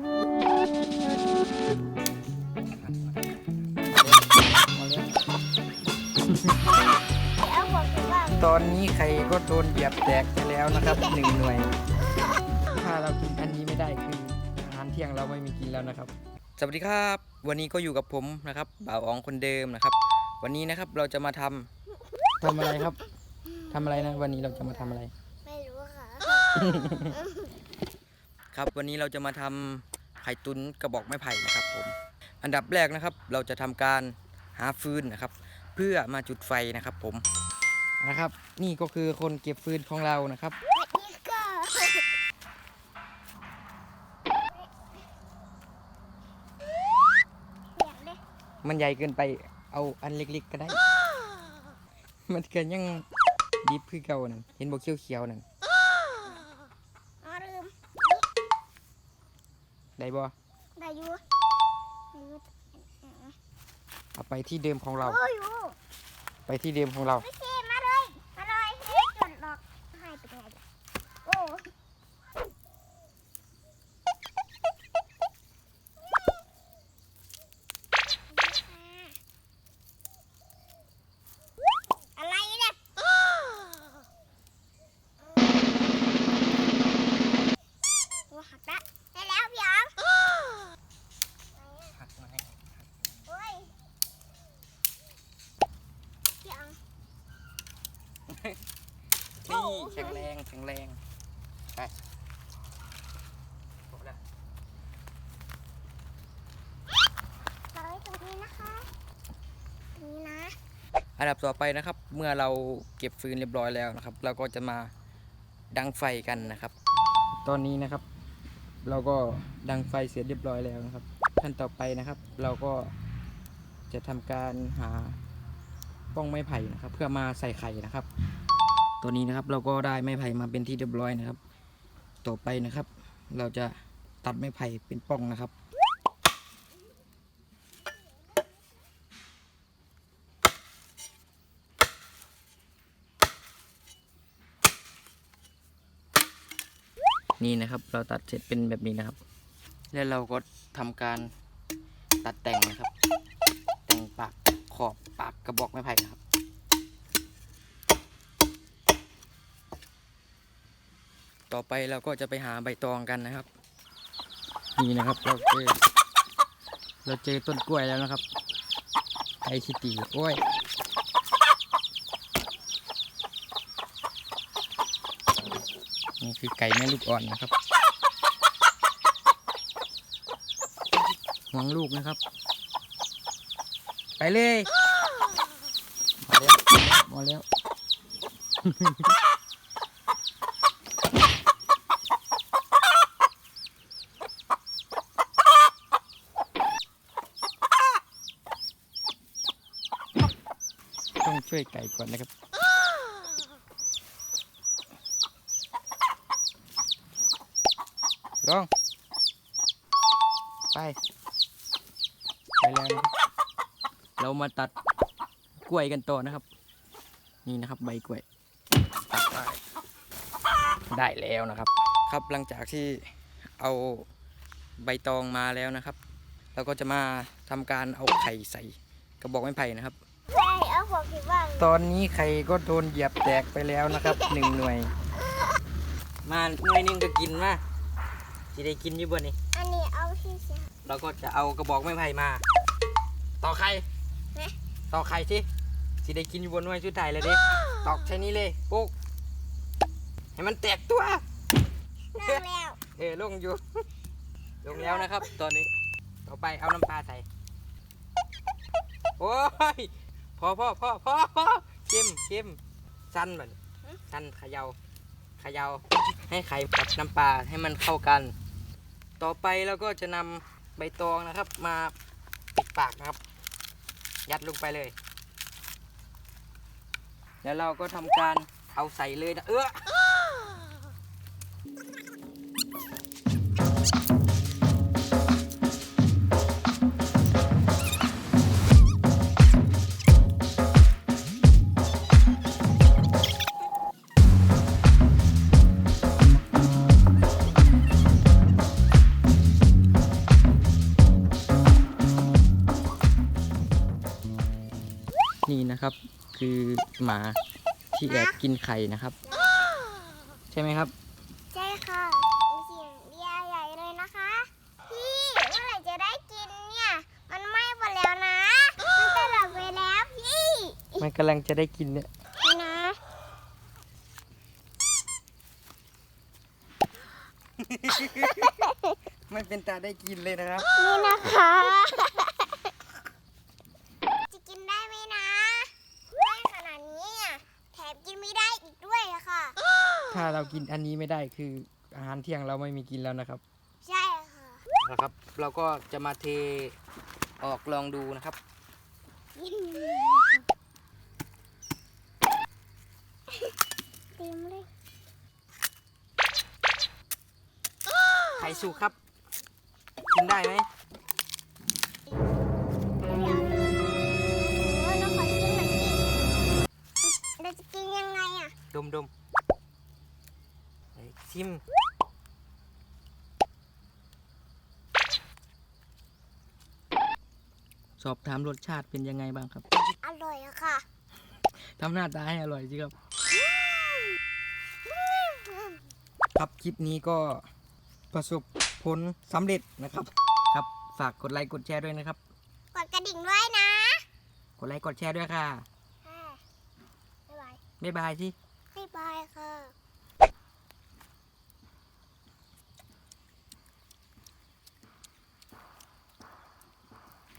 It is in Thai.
เอาหัวคิดว่าตอนนี้ใครก็โดนเหยียบแตกไปแล้วนะครับหนึ่งหน่วย ถ้าเรากินอันนี้ไม่ได้คืออาหารเที่ยงเราไม่มีกินแล้วนะครับ สวัสดีครับ วันนี้ก็อยู่กับผมนะครับบ่าวอ๋องคนเดิมนะครับ วันนี้นะครับเราจะมาทำทำอะไรครับทำอะไรนะ วันนี้เราจะมาทำอะไร ไม่รู้ค่ะ ครับวันนี้เราจะมาทำไข่ตุนกระบอกไม้ไผ่นะครับผมอันดับแรกนะครับ เราจะทำการหาฟืนนะครับ เพื่อมาจุดไฟนะครับผมนะครับ นี่ก็คือคนเก็บฟืนของเรานะครับมันใหญ่เกินไปเอาอันเล็กๆก็ได้ มันเกินยังดิบคือเก่านั่นเห็นบอกเขียวๆนั่น ได้บ่ได้อยู่ได้อยู่เอาไปที่เดิมของเรา โอ้ยอยู่ไปที่เดิมของเรา ไม่ใช่มาเล ว่าหักละได้แล้วพี่อ๋องโอ้ยพี่อ๋องนี่แข็งแรงแข็งแรงไปครบแล้วเราไว้ตรงนี้นะคะตรงนี้นะ อันดับต่อไปนะครับ เมื่อเราเก็บฟืนเรียบร้อยแล้วนะครับ เราก็จะมาดังไฟกันนะครับ ตอนนี้นะครับ เราก็ดังไฟเสร็จเรียบร้อยแล้วนะครับ ขั้นต่อไปนะครับ เราก็จะทำการหาป้องไม้ไผ่นะครับ เพื่อมาใส่ไข่นะครับ ตัวนี้นะครับเราก็ได้ไม้ไผ่มาเป็นที่เรียบร้อยนะครับ ต่อไปนะครับ เราจะตัดไม้ไผ่เป็นป้องนะครับ นี่นะครับ เราตัดเสร็จเป็นแบบนี้นะครับ แล้วเราก็ทำการตัดแต่งนะครับ แต่งปากขอบปากกระบอกไม้ไผ่นะครับต่อไปเราก็จะไปหาใบตองกันนะครับ นี่นะครับเราเจอเราเจอต้นกล้วยแล้วนะครับไอชิตีกล้วย นี่คือไก่แม่ลูกอ่อนนะครับหวังลูกนะครับ ไปเลยมาแล้วมาแล้วต้องช่วยไก่ก่อนนะครับ มาตัดกล้วยกันต่อนะครับ นี่นะครับใบกล้วยตัดได้ได้แล้วนะครับ ครับหลังจากที่เอาใบตองมาแล้วนะครับ เราก็จะมาทำการเอาไข่ใส่กระบอกไม้ไผ่นะครับใช่เอาหัวคิดว่าตอนนี้ใครก็โดนเหยียบแตกไปแล้วนะครับหนึ่งหน่วย มาหน่วยหนึงก็กินมาจะได้กินอยู่บ่นี่อันนี้เอาที่เสียเราก็จะเอากระบอกไม้ไผ่มา ต่อไข่ เอ๊ะต่อไข่สิสิได้กินอยู่บนหน่วยชุดไทยเลยเดิตอกใช้นี้เลยปุ๊กให้มันแตกตัวนั่งแล้ว เออลงอยู่ ลงแล้วนะครับ ตอนนี้ ต่อไปเอาน้ำปลาใส่ โอ้ยพอพอพอพอพอเค็มเค็มสั้นเหมือนสั้นเขยาเขยาให้ไข่กับน้ำปลาให้มันเข้ากัน ต่อไปเราก็จะนำใบตองนะครับ มาปิดปากนะครับ ยัดลงไปเลย แล้วเราก็ทำการเอาใส่เลยนะเออ นะครับ คือหมาที่แอบกินไข่นะครับ ใช่ไหมครับ ใช่ค่ะมีเสียงเบียร์ใหญ่เลยนะคะ พี่เมื่อไหร่จะได้กินเนี่ย มันไหม้หมดแล้วนะมันตลอดไปแล้วพี่มันกำลังจะได้กินเนี่ยนี่นะไม่เป็นตาได้กินเลยนะครับ นี่นะคะจะกินได้ไหมนะได้ขนาดนี้อะแถมกินไม่ได้อีกด้วยอะค่ะ ถ้าเรากินอันนี้ไม่ได้คืออาหารเที่ยงเราไม่มีกินแล้วนะครับ ใช่ค่ะ นะครับ เราก็จะมาเทออกลองดูนะครับเต็มเลยไข่สุกครับ กินได้ไหมเดี๋ยวโอ้ยเราขอชิมหน่อยสิเราจะกินยังไงอะ ดมดมไอ้ ชิมสอบถามรสชาติเป็นยังไงบ้างครับ อร่อยอะค่ะ ทำหน้าตาให้อร่อยสิครับ ครับคลิปนี้ก็ประสบผลสำเร็จนะครับ ครับฝากกดไลค์กดแชร์ด้วยนะครับ กดกระดิ่งด้วยนะ กดไลค์กดแชร์ด้วยค่ะ ค่ะ บ๊ายบาย บ๊ายบายที่